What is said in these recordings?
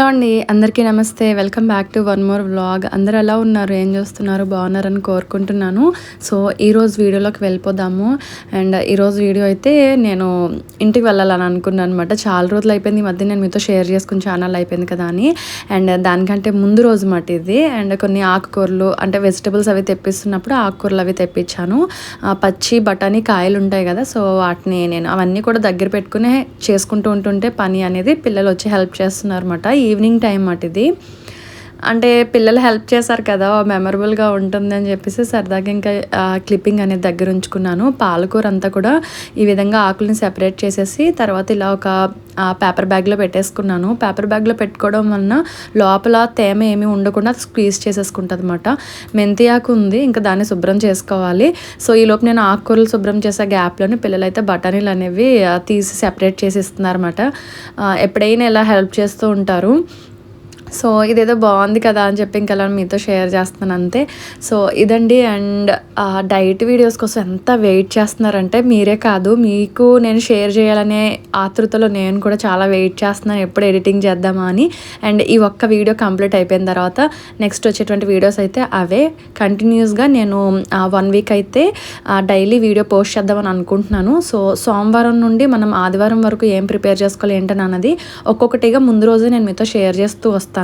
Hello అండి అందరికీ నమస్తే. Welcome back to one more vlog అందరు ఎలా ఉన్నారు? ఏం చేస్తున్నారు? బాగున్నారని కోరుకుంటున్నాను. సో ఈరోజు వీడియోలోకి వెళ్ళిపోదాము. అండ్ ఈరోజు వీడియో అయితే నేను ఇంటికి వెళ్ళాలని అనుకున్నాను అనమాట చాలా రోజులు అయిపోయింది ఈ మధ్య. నేను మీతో షేర్ చేసుకుని ఛానల్ అయిపోయింది కదా అని. అండ్ దానికంటే ముందు రోజు మాట ఇది. అండ్ కొన్ని ఆకుకూరలు అంటే వెజిటబుల్స్ అవి తెప్పిస్తున్నప్పుడు ఆకుకూరలు అవి తెప్పించాను. పచ్చి బఠానీ కాయలు ఉంటాయి కదా. సో వాటిని నేను అవన్నీ కూడా దగ్గర పెట్టుకునే చేసుకుంటూ ఉంటుంటే పని అనేది పిల్లలు వచ్చి హెల్ప్ చేస్తున్నారు అనమాట ఈ ఈవినింగ్ టైం మాట ఇది. అంటే పిల్లలు హెల్ప్ చేశారు కదా మెమరబుల్గా ఉంటుంది అని చెప్పేసి సరదాగా ఇంకా క్లిప్పింగ్ అనేది దగ్గర ఉంచుకున్నాను. పాలకూర అంతా కూడా ఈ విధంగా ఆకులను సెపరేట్ చేసేసి తర్వాత ఇలా ఒక పేపర్ బ్యాగ్లో పెట్టేసుకున్నాను. పేపర్ బ్యాగ్లో పెట్టుకోవడం వలన లోపల తేమ ఏమీ ఉండకుండా స్క్వీజ్ చేసేసుకుంటుంది అనమాట మెంతి ఆకు ఉంది ఇంకా దాన్ని శుభ్రం చేసుకోవాలి. సో ఈ లోపు నేను ఆకుకూరలు శుభ్రం చేసే గ్యాప్లోని పిల్లలైతే బఠానీలు అనేవి తీసి సెపరేట్ చేసి ఇస్తున్నారన్నమాట అనమాట ఎప్పుడైనా ఇలా హెల్ప్ చేస్తూ ఉంటారు. సో ఇదేదో బాగుంది కదా అని చెప్పి ఇంకా అలా మీతో షేర్ చేస్తున్నాను అంతే. సో ఇదండి అండ్ డైట్ వీడియోస్ కోసం ఎంత వెయిట్ చేస్తున్నారంటే మీరే కాదు మీకు నేను షేర్ చేయాలనే ఆతృతలో నేను కూడా చాలా వెయిట్ చేస్తున్నాను ఎప్పుడు ఎడిటింగ్ చేద్దామా అని. అండ్ ఈ ఒక్క వీడియో కంప్లీట్ అయిపోయిన తర్వాత నెక్స్ట్ వచ్చేటువంటి వీడియోస్ అయితే అవే. కంటిన్యూస్గా నేను వన్ వీక్ అయితే డైలీ వీడియో పోస్ట్ చేద్దామని అనుకుంటున్నాను. సో సోమవారం నుండి మనం ఆదివారం వరకు ఏం ప్రిపేర్ చేసుకోవాలి ఏంటని అన్నది ఒక్కొక్కటిగా ముందు రోజు నేను మీతో షేర్ చేస్తూ వస్తాను.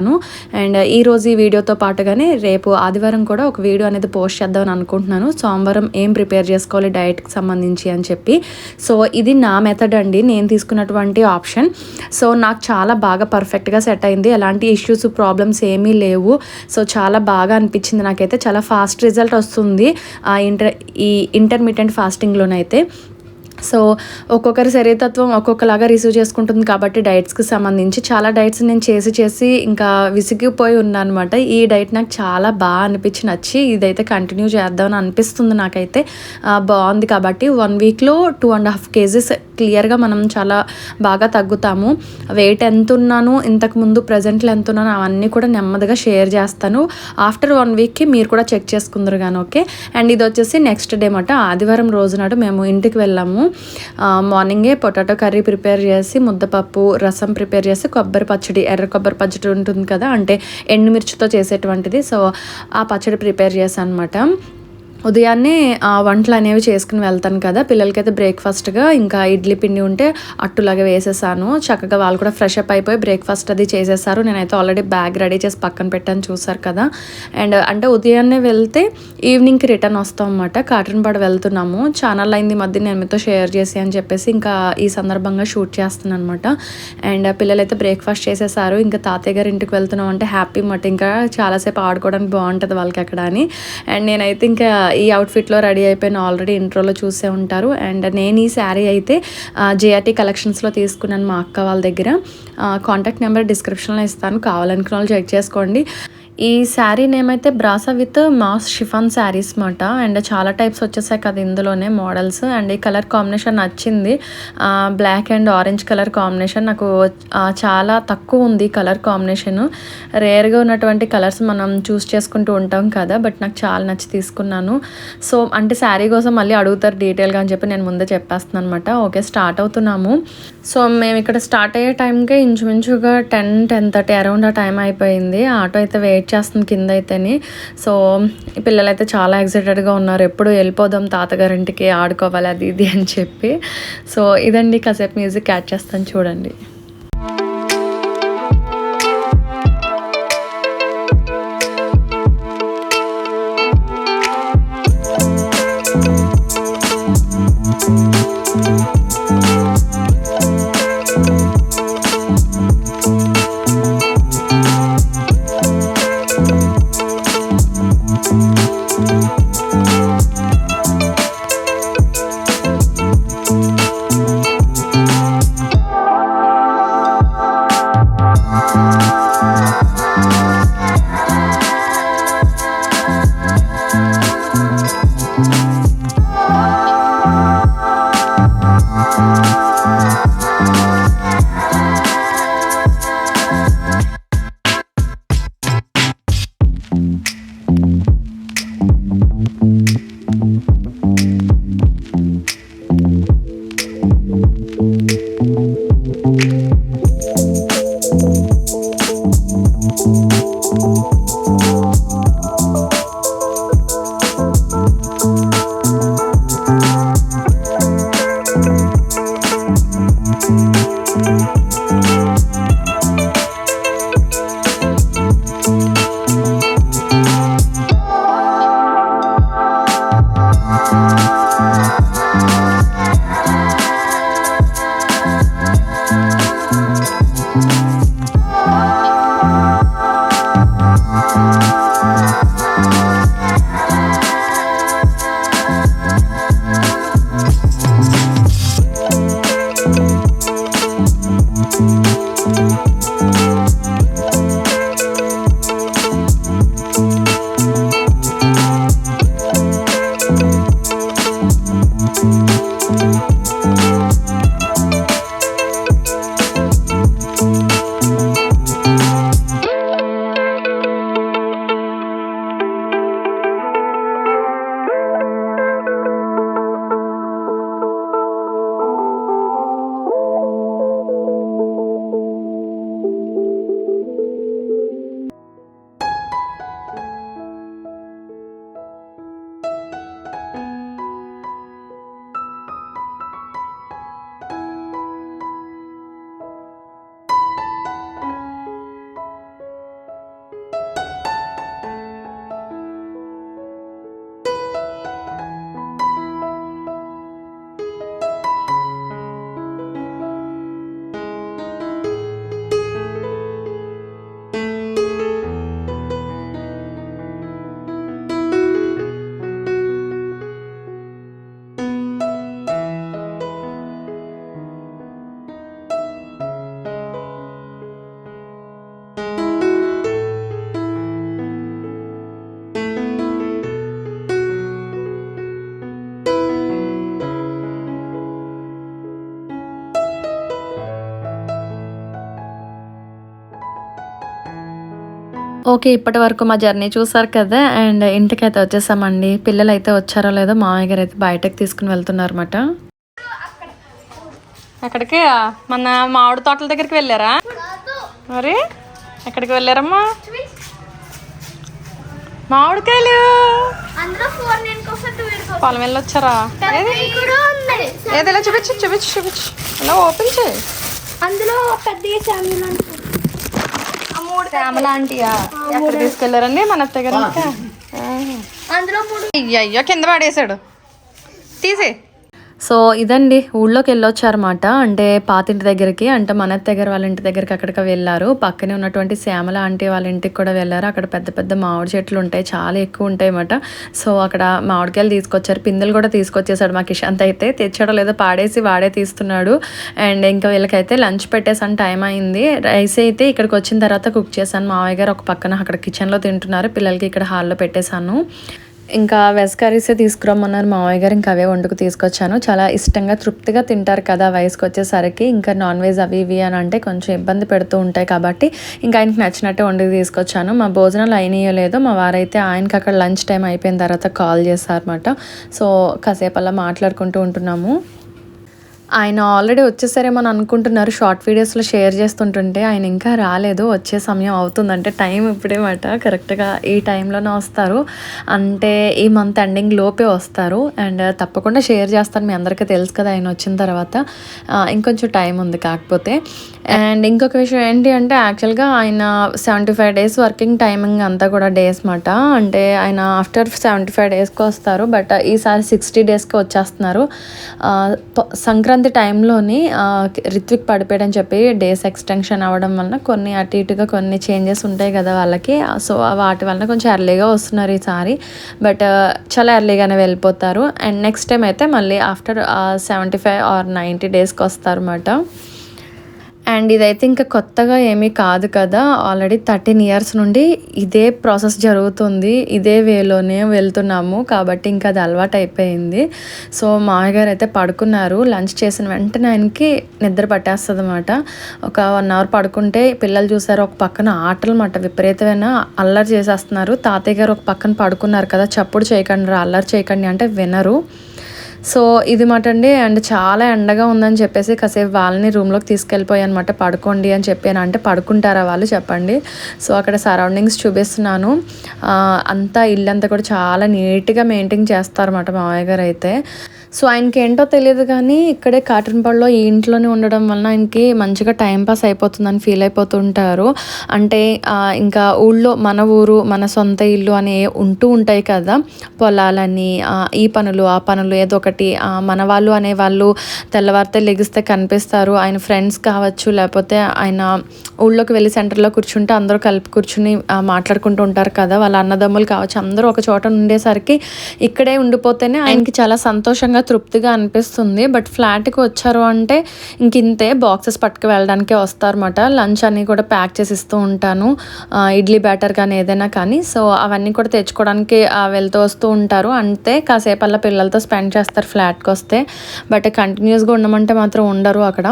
అండ్ ఈ రోజు ఈ వీడియోతో పాటుగానే రేపు ఆదివారం కూడా ఒక వీడియో అనేది పోస్ట్ చేద్దామని అనుకుంటున్నాను. సోమవారం ఏం ప్రిపేర్ చేసుకోవాలి డైట్కి సంబంధించి అని చెప్పి. సో ఇది నా మెథడ్ అండి. నేను తీసుకున్నటువంటి ఆప్షన్. సో నాకు చాలా బాగా పర్ఫెక్ట్గా సెట్ అయింది. ఎలాంటి ఇష్యూస్ ప్రాబ్లమ్స్ ఏమీ లేవు. సో చాలా బాగా అనిపించింది నాకైతే. చాలా ఫాస్ట్ రిజల్ట్ వస్తుంది. ఆ ఇంటర్ ఈ ఇంటర్మీడియట్ ఫాస్టింగ్లోనైతే సో ఒక్కొక్కరి శరీరతత్వం ఒక్కొక్కలాగా రిసీవ్ చేసుకుంటుంది కాబట్టి డైట్స్కి సంబంధించి చాలా డైట్స్ నేను చేసి చేసి ఇంకా విసిగిపోయి ఉన్నాను అనమాట ఈ డైట్ నాకు చాలా బాగా అనిపించి నచ్చి ఇదైతే కంటిన్యూ చేద్దామని అనిపిస్తుంది నాకైతే. బాగుంది కాబట్టి వన్ వీక్లో టూ అండ్ హాఫ్ కేజీస్ క్లియర్గా మనం చాలా బాగా తగ్గుతాము. వెయిట్ ఎంత ఉన్నాను ఇంతకు ముందు ప్రజెంట్లో ఎంత ఉన్నాను అవన్నీ కూడా నెమ్మదిగా షేర్ చేస్తాను. ఆఫ్టర్ వన్ వీక్కి మీరు కూడా చెక్ చేసుకుందరు కానీ ఓకే? అండ్ ఇది వచ్చేసి నెక్స్ట్ డే మాట ఆదివారం రోజు నాడు మేము ఇంటికి వెళ్ళాము. మార్నింగే పొటాటో కర్రీ ప్రిపేర్ చేసి ముద్దపప్పు రసం ప్రిపేర్ చేసి కొబ్బరి పచ్చడి ఎర్ర కొబ్బరి పచ్చడి ఉంటుంది కదా అంటే ఎండుమిర్చితో చేసేటువంటిది. సో ఆ పచ్చడి ప్రిపేర్ చేశాను అనమాట ఉదయాన్నే ఆ, వంటలు అనేవి చేసుకుని వెళ్తాను కదా. పిల్లలకైతే బ్రేక్ఫాస్ట్గా ఇంకా ఇడ్లీ పిండి ఉంటే అట్టులాగా వేసేసాను. చక్కగా వాళ్ళు కూడా ఫ్రెష్ అప్ అయిపోయి బ్రేక్ఫాస్ట్ అది చేసేసారు. నేనైతే ఆల్రెడీ బ్యాగ్ రెడీ చేసి పక్కన పెట్టాను చూసారు కదా. అండ్ అంటే ఉదయాన్నే వెళ్తే ఈవినింగ్కి రిటర్న్ వస్తాం అనమాట కాటన్పాడు వెళ్తున్నాము. ఛానల్ అయింది ఈ మధ్య నేను మీతో షేర్ చేసి అని చెప్పేసి ఇంకా ఈ సందర్భంగా షూట్ చేస్తున్నాను అనమాట అండ్ పిల్లలైతే బ్రేక్ఫాస్ట్ చేసేసారు. ఇంకా తాతయ్య గారి ఇంటికి వెళ్తున్నాం అంటే హ్యాపీ మాట ఇంకా చాలాసేపు ఆడుకోవడానికి బాగుంటుంది వాళ్ళకి అక్కడ అని. అండ్ నేనైతే ఇంకా ఈ అవుట్ఫిట్లో రెడీ అయిపోయిన ఆల్రెడీ ఇంట్రోలో చూసే ఉంటారు. అండ్ నేను ఈ శారీ అయితే జేఆర్టీ కలెక్షన్స్లో తీసుకున్నాను మా అక్క వాళ్ళ దగ్గర. కాంటాక్ట్ నెంబర్ డిస్క్రిప్షన్లో ఇస్తాను. కావాలనుకున్న వాళ్ళు చెక్ చేసుకోండి. ఈ శారీ నేమ్ అయితే బ్రాసా విత్ మాస్ షిఫాన్ శారీస్ మాట. అండ్ చాలా టైప్స్ వచ్చేసాయి కదా ఇందులోనే మోడల్స్ అండ్ ఈ కలర్ కాంబినేషన్ నచ్చింది. Black and orange colour combination నాకు చాలా తక్కువ ఉంది కలర్ కాంబినేషన్ రేర్గా ఉన్నటువంటి కలర్స్ మనం చూస్ చేసుకుంటూ ఉంటాం కదా. బట్ నాకు చాలా నచ్చి తీసుకున్నాను. సో అంటే శారీ కోసం మళ్ళీ అడుగుతారు డీటెయిల్గా అని చెప్పి నేను ముందే చెప్పేస్తున్నాను అనమాట ఓకే స్టార్ట్ అవుతున్నాము. సో మేము ఇక్కడ స్టార్ట్ అయ్యే టైంకే ఇంచుమించుగా టెన్ టెన్ థర్టీ అరౌండ్ ఆ టైం అయిపోయింది. ఆటో అయితే వెయిట్ చేస్తుంది కింద అయితేని సో ఈ పిల్లలైతే చాలా ఎక్సైటెడ్గా ఉన్నారు. ఎప్పుడు వెళ్ళిపోదాం తాతగారింటికి ఆడుకోవాలి అది ఇది అని చెప్పి. సో ఇదండి కాసేపు మ్యూజిక్ యాడ్ చేస్తాను చూడండి. ఓకే ఇప్పటి వరకు మా జర్నీ చూసారు కదా అండ్ ఇంటికైతే వచ్చేసామండి. పిల్లలు అయితే వచ్చారో లేదో మామయ్య గారు అయితే బయటకు తీసుకుని వెళ్తున్నారన్నమాట. ఎక్కడికి? మన మామిడి తోటల దగ్గరికి వెళ్ళారా? మరి ఎక్కడికి వెళ్ళారమ్మా? మామిడికాయలు. పొలం వెళ్ళొచ్చారా ఏది? కూడా ఉంది ఏది? ఇలా చూపించు చూపించు చూపించు. ఇలా ఓపెన్ చేయి. అందులో మూడు శ్యామలాంటియా ఎక్కడ తీసుకెళ్ళారండి మన అత్తయ్య గారు ఇంకా? అయ్యో కింద పడేసాడు తీసే సో ఇదండి ఊళ్ళోకి వెళ్ళొచ్చారన్నమాట. అంటే పాతింటి దగ్గరికి అంటే మన దగ్గర వాళ్ళ ఇంటి దగ్గరికి అక్కడికి వెళ్ళారు. పక్కనే ఉన్నటువంటి శ్యామల ఆంటీ వాళ్ళ ఇంటికి కూడా వెళ్ళారు. అక్కడ పెద్ద పెద్ద మామిడి చెట్లు ఉంటాయి చాలా ఎక్కువ ఉంటాయి అన్నమాట సో అక్కడ మామిడికాయలు తీసుకొచ్చారు పిందెలు కూడా తీసుకొచ్చేసాడు మా కిషాంత్ అయితే తెచ్చాడో లేదో పాడేసి వాడే తీస్తున్నాడు. అండ్ ఇంకా వీళ్ళకైతే లంచ్ పెట్టేసాను టైం అయింది. రైస్ అయితే ఇక్కడికి వచ్చిన తర్వాత కుక్ చేశాను. మావయ్య గారు ఒక పక్కన అక్కడ కిచెన్లో తింటున్నారు. పిల్లలకి ఇక్కడ హాల్లో పెట్టేశాను. ఇంకా వెజ్ కర్రీసే తీసుకురమ్మన్నారు. మావయ్య గారు ఇంకా అవే వండుకు తీసుకొచ్చాను. చాలా ఇష్టంగా తృప్తిగా తింటారు కదా వయసుకి వచ్చేసరికి. ఇంకా నాన్ వెజ్ అవి ఇవి అని అంటే కొంచెం ఇబ్బంది పెడుతూ ఉంటాయి కాబట్టి ఇంకా ఆయనకి నచ్చినట్టే వండుకు తీసుకొచ్చాను. మా భోజనాలు అయినాయో లేదో మా వారైతే ఆయనకి అక్కడ లంచ్ టైం అయిపోయిన తర్వాత కాల్ చేశారన్నమాట. సో కాసేపు అలా మాట్లాడుకుంటూ ఉంటున్నాము. ఆయన ఆల్రెడీ వచ్చేసారేమో అని అనుకుంటున్నారు. షార్ట్ వీడియోస్లో షేర్ చేస్తుంటుంటే ఆయన ఇంకా రాలేదు. వచ్చే సమయం అవుతుందంటే టైం ఇప్పుడే మాట. కరెక్ట్గా ఈ టైంలోనే వస్తారు. అంటే ఈ మంత్ ఎండింగ్ లోపే వస్తారు. అండ్ తప్పకుండా షేర్ చేస్తాను. మీ అందరికీ తెలుసు కదా ఆయన వచ్చిన తర్వాత. ఇంకొంచెం టైం ఉంది కాకపోతే. అండ్ ఇంకొక విషయం ఏంటి అంటే యాక్చువల్గా ఆయన seventy five days working timing అంతా కూడా డేస్ మాట. అంటే ఆయన ఆఫ్టర్ సెవెంటీ ఫైవ్ డేస్కి వస్తారు. బట్ ఈసారి సిక్స్టీ డేస్కి వచ్చేస్తున్నారు. సంక్రాంతి సంక్రాంతి టైంలోని రిత్విక్ పడిపోయాడని చెప్పి డేస్ ఎక్స్టెన్షన్ అవ్వడం వలన కొన్ని అటు ఇటుగా కొన్ని చేంజెస్ ఉంటాయి కదా వాళ్ళకి. సో వాటి వలన కొంచెం ఎర్లీగా వస్తున్నారు ఈసారి. బట్ చాలా ఎర్లీగానే వెళ్ళిపోతారు. అండ్ నెక్స్ట్ టైం అయితే మళ్ళీ after seventy five or ninety డేస్కి వస్తారన్నమాట. అండ్ ఇదైతే ఇంకా కొత్తగా ఏమీ కాదు కదా. ఆల్రెడీ థర్టీన్ ఇయర్స్ నుండి ఇదే ప్రాసెస్ జరుగుతుంది. ఇదే వేలోనే వెళ్తున్నాము కాబట్టి ఇంకా అది అలవాటు అయిపోయింది. సో మామయ్యగారు అయితే పడుకున్నారు. లంచ్ చేసిన వెంటనే ఆయనకి నిద్ర పట్టేస్తుంది అనమాట ఒక వన్ అవర్ పడుకుంటే పిల్లలు చూసారు ఒక పక్కన ఆటలు మాట విపరీతమైన అల్లరి చేసేస్తున్నారు. తాతయ్య గారు ఒక పక్కన పడుకున్నారు కదా చప్పుడు చేయకండి రా అల్లరి చేయకండి అంటే వినరు. సో ఇది మాట అండి. అండ్ చాలా ఎండగా ఉందని చెప్పేసి కాసేపు వాళ్ళని రూమ్లోకి తీసుకెళ్ళిపోయాను అనమాట పడుకోండి అని చెప్పాను అంటే పడుకుంటారా వాళ్ళు చెప్పండి. సో అక్కడ సరౌండింగ్స్ చూపిస్తున్నాను. అంతా ఇల్లంతా కూడా చాలా నీట్గా మెయింటైన్ చేస్తారన్నమాట మామయ్య గారు అయితే. సో ఆయనకి ఏంటో తెలియదు కానీ ఇక్కడే కాటన్పాడులో ఈ ఇంట్లోనే ఉండడం వలన ఆయనకి మంచిగా టైంపాస్ అయిపోతుందని ఫీల్ అయిపోతుంటారు. అంటే ఇంకా ఊళ్ళో మన ఊరు మన సొంత ఇల్లు అని ఉంటూ ఉంటాయి కదా. పొలాలని ఈ పనులు ఆ పనులు ఏదో ఒకటి మన వాళ్ళు అనే వాళ్ళు తెల్లవారితే లెగిస్తే కనిపిస్తారు. ఆయన ఫ్రెండ్స్ కావచ్చు లేకపోతే ఆయన ఊళ్ళోకి వెళ్ళి సెంటర్లో కూర్చుంటే అందరూ కలిపి కూర్చుని మాట్లాడుకుంటూ ఉంటారు కదా. వాళ్ళ అన్నదమ్ములు కావచ్చు అందరూ ఒక చోట ఉండేసరికి ఇక్కడే ఉండిపోతేనే ఆయనకి చాలా సంతోషంగా తృప్తిగా అనిపిస్తుంది. బట్ ఫ్లాట్కి వచ్చారు అంటే ఇంక ఇంతే బాక్సెస్ పట్టుకు వెళ్ళడానికే వస్తారన్నమాట. లంచ్ అన్ని కూడా ప్యాక్ చేసి ఇస్తూ ఉంటాను. ఇడ్లీ బ్యాటర్ కానీ ఏదైనా కానీ. సో అవన్నీ కూడా తెచ్చుకోవడానికి వెళ్తూ వస్తూ ఉంటారు. అంతే కాసేపు అలా పిల్లలతో స్పెండ్ చేస్తారు ఫ్లాట్కి వస్తే. బట్ కంటిన్యూస్గా ఉండమంటే మాత్రం ఉండరు అక్కడ.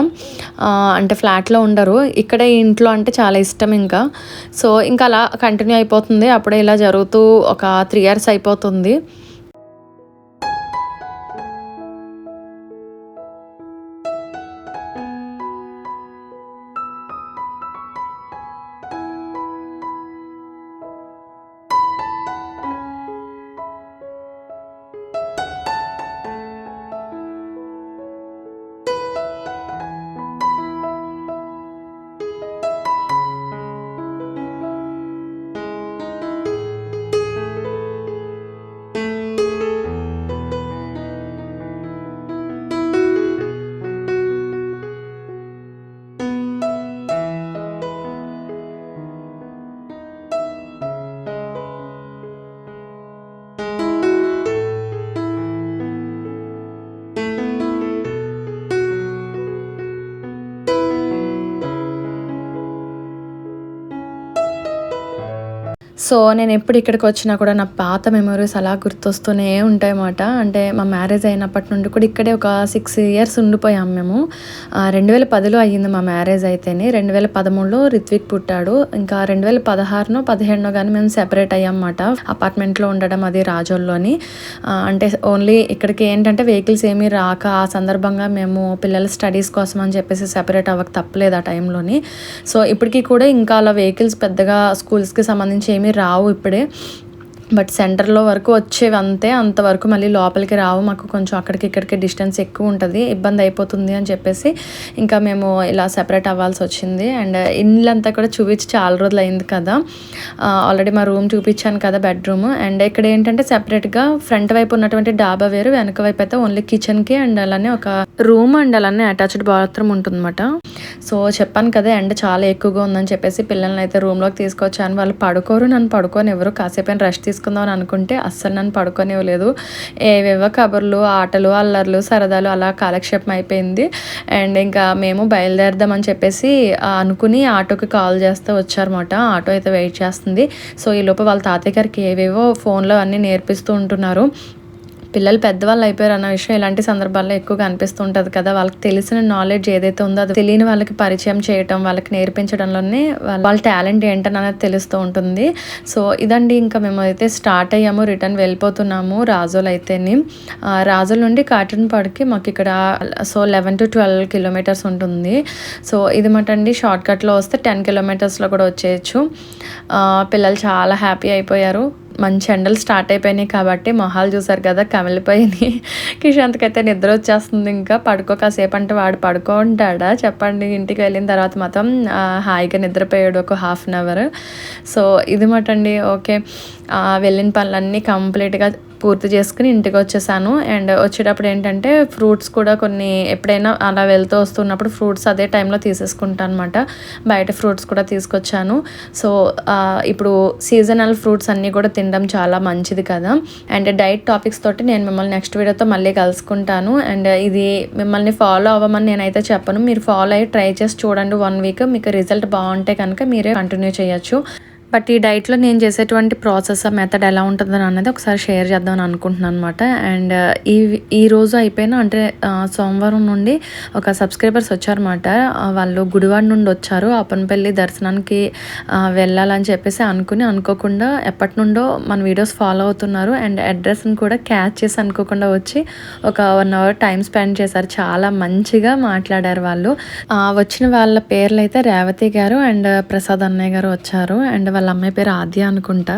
అంటే ఫ్లాట్లో ఉండరు. ఇక్కడే ఇంట్లో అంటే చాలా ఇష్టం ఇంకా. సో ఇంకా అలా కంటిన్యూ అయిపోతుంది. అప్పుడే ఇలా జరుగుతూ ఒక త్రీ ఇయర్స్ అయిపోతుంది. సో నేను ఎప్పుడు ఇక్కడికి వచ్చినా కూడా నా పాత మెమరీస్ అలా గుర్తొస్తూనే ఉంటాయి అన్నమాట అంటే మా మ్యారేజ్ అయినప్పటి నుండి కూడా ఇక్కడే ఒక సిక్స్ ఇయర్స్ ఉండిపోయాం మేము. రెండు వేల పదిలో అయ్యింది మా మ్యారేజ్ అయితేనే. రెండు వేల పదమూడులో రిత్విక్ పుట్టాడు. ఇంకా రెండు వేల పదహారునో పదిహేడునో కానీ మేము సెపరేట్ అయ్యామన్నమాట. అపార్ట్మెంట్లో ఉండడం అది రాజోల్లోని. అంటే ఓన్లీ ఇక్కడికి ఏంటంటే వెహికల్స్ ఏమీ రాక ఆ సందర్భంగా మేము పిల్లల స్టడీస్ కోసం అని చెప్పేసి సెపరేట్ అవ్వక తప్పలేదు ఆ టైంలోని సో ఇప్పటికీ కూడా ఇంకా అలా వెహికల్స్ పెద్దగా స్కూల్స్కి సంబంధించి ఏమీ రావు ఇప్పుడే బట్ సెంటర్లో వరకు వచ్చేవి అంతే. అంతవరకు మళ్ళీ లోపలికి రావు. మాకు కొంచెం అక్కడికి ఇక్కడికి డిస్టెన్స్ ఎక్కువ ఉంటుంది. ఇబ్బంది అయిపోతుంది అని చెప్పేసి ఇంకా మేము ఇలా సెపరేట్ అవ్వాల్సి వచ్చింది. అండ్ ఇల్లంతా కూడా చూపించి చాలా రోజులు అయింది కదా. ఆల్రెడీ మా రూమ్ చూపించాను కదా బెడ్రూమ్. అండ్ ఇక్కడ ఏంటంటే సెపరేట్గా ఫ్రంట్ వైపు ఉన్నటువంటి డాబా వేరు వెనక వైపు అయితే ఓన్లీ కిచెన్కి అండ్ అలానే ఒక రూమ్ అండ్ అలానే అటాచ్డ్ బాత్రూమ్ ఉంటుందన్నమాట. సో చెప్పాను కదా ఎండ చాలా ఎక్కువగా ఉందని చెప్పేసి పిల్లల్ని అయితే రూమ్లోకి తీసుకొచ్చాను. వాళ్ళు పడుకోరు నన్ను పడుకోని ఎవరు కాసేపు రెస్ట్ తీసుకుందాం అని అనుకుంటే అస్సలు నన్ను పడుకోనివ్వలేదు. ఏవేవో కబుర్లు ఆటలు అల్లర్లు సరదాలు అలా కాలక్షేపం అయిపోయింది. అండ్ ఇంకా మేము బయలుదేరదామని చెప్పేసి అనుకుని ఆటోకి కాల్ చేస్తే వచ్చారన్నమాట. ఆటో అయితే వెయిట్ చేస్తుంది. సో ఈ లోపు వాళ్ళ తాతయ్య గారికి ఏవేవో ఫోన్లో అన్నీ నేర్పిస్తూ ఉంటున్నారు. పిల్లలు పెద్దవాళ్ళు అయిపోయారు అన్న విషయం ఇలాంటి సందర్భాల్లో ఎక్కువగా అనిపిస్తుంటుంది కదా. వాళ్ళకి తెలిసిన నాలెడ్జ్ ఏదైతే ఉందో అది తెలియని వాళ్ళకి పరిచయం చేయటం వాళ్ళకి నేర్పించడంలోనే వాళ్ళ టాలెంట్ ఏంటని అనేది తెలుస్తూ ఉంటుంది. సో ఇదండి ఇంకా మేము అయితే స్టార్ట్ అయ్యాము రిటర్న్ వెళ్ళిపోతున్నాము రాజోలు అయితేని రాజోల నుండి కాటన్పాడుకి మాకు ఇక్కడ so eleven to twelve kilometres ఉంటుంది. సో ఇది మటండి షార్ట్ కట్లో వస్తే టెన్ కిలోమీటర్స్లో కూడా వచ్చేయచ్చు. పిల్లలు చాలా హ్యాపీ అయిపోయారు. మంచి ఎండలు స్టార్ట్ అయిపోయినాయి కాబట్టి మొహాలు చూసారు కదా కమిలిపోయినాయి. కిషాంత్కి అయితే నిద్ర వచ్చేస్తుంది ఇంకా. పడుకో కాసేపు అంటే వాడు పడుకో ఉంటాడా? చెప్పండి. ఇంటికి వెళ్ళిన తర్వాత మాత్రం హాయిగా నిద్రపోయాడు ఒక హాఫ్ అన్ అవర్. సో ఇది మటండి. ఓకే. వెళ్ళిన పనులన్నీ కంప్లీట్గా పూర్తి చేసుకుని ఇంటికి వచ్చేసాను. అండ్ వచ్చేటప్పుడు ఏంటంటే ఫ్రూట్స్ కూడా కొన్ని ఎప్పుడైనా అలా వెళ్తూ వస్తున్నప్పుడు ఫ్రూట్స్ అదే టైంలో తీసేసుకుంటాను అనమాట బయట ఫ్రూట్స్ కూడా తీసుకొచ్చాను. సో ఇప్పుడు సీజనల్ ఫ్రూట్స్ అన్నీ కూడా తినడం చాలా మంచిది కదా. అండ్ డైట్ టాపిక్స్ తోటి నేను మిమ్మల్ని నెక్స్ట్ వీడియోతో మళ్ళీ కలుసుకుంటాను. అండ్ ఇది మిమ్మల్ని ఫాలో అవ్వమని నేనైతే చెప్పను. మీరు ఫాలో అయ్యి ట్రై చేసి చూడండి వన్ వీక్. మీకు రిజల్ట్ బాగుంటే కనుక మీరే కంటిన్యూ చేయొచ్చు. బట్ ఈ డైట్లో నేను చేసేటువంటి ప్రాసెస్ మెథడ్ ఎలా ఉంటుందని అన్నది ఒకసారి షేర్ చేద్దామని అనుకుంటున్నాను అనమాట అండ్ ఈ ఈ రోజు అయిపోయినా అంటే సోమవారం నుండి ఒక సబ్స్క్రైబర్స్ వచ్చారన్నమాట. వాళ్ళు గుడివాడ నుండి వచ్చారు. అప్పనపల్లి దర్శనానికి వెళ్ళాలని చెప్పేసి అనుకుని అనుకోకుండా ఎప్పటి నుండో మన వీడియోస్ ఫాలో అవుతున్నారు. అండ్ అడ్రస్ని కూడా క్యాచ్ చేసి అనుకోకుండా వచ్చి ఒక వన్ అవర్ టైం స్పెండ్ చేశారు. చాలా మంచిగా మాట్లాడారు వాళ్ళు. వచ్చిన వాళ్ళ పేర్లు అయితే రేవతి గారు అండ్ ప్రసాద్ అన్నయ్య గారు వచ్చారు. అండ్ వాళ్ళ వాళ్ళ అమ్మాయి పేరు ఆద్య అనుకుంటా.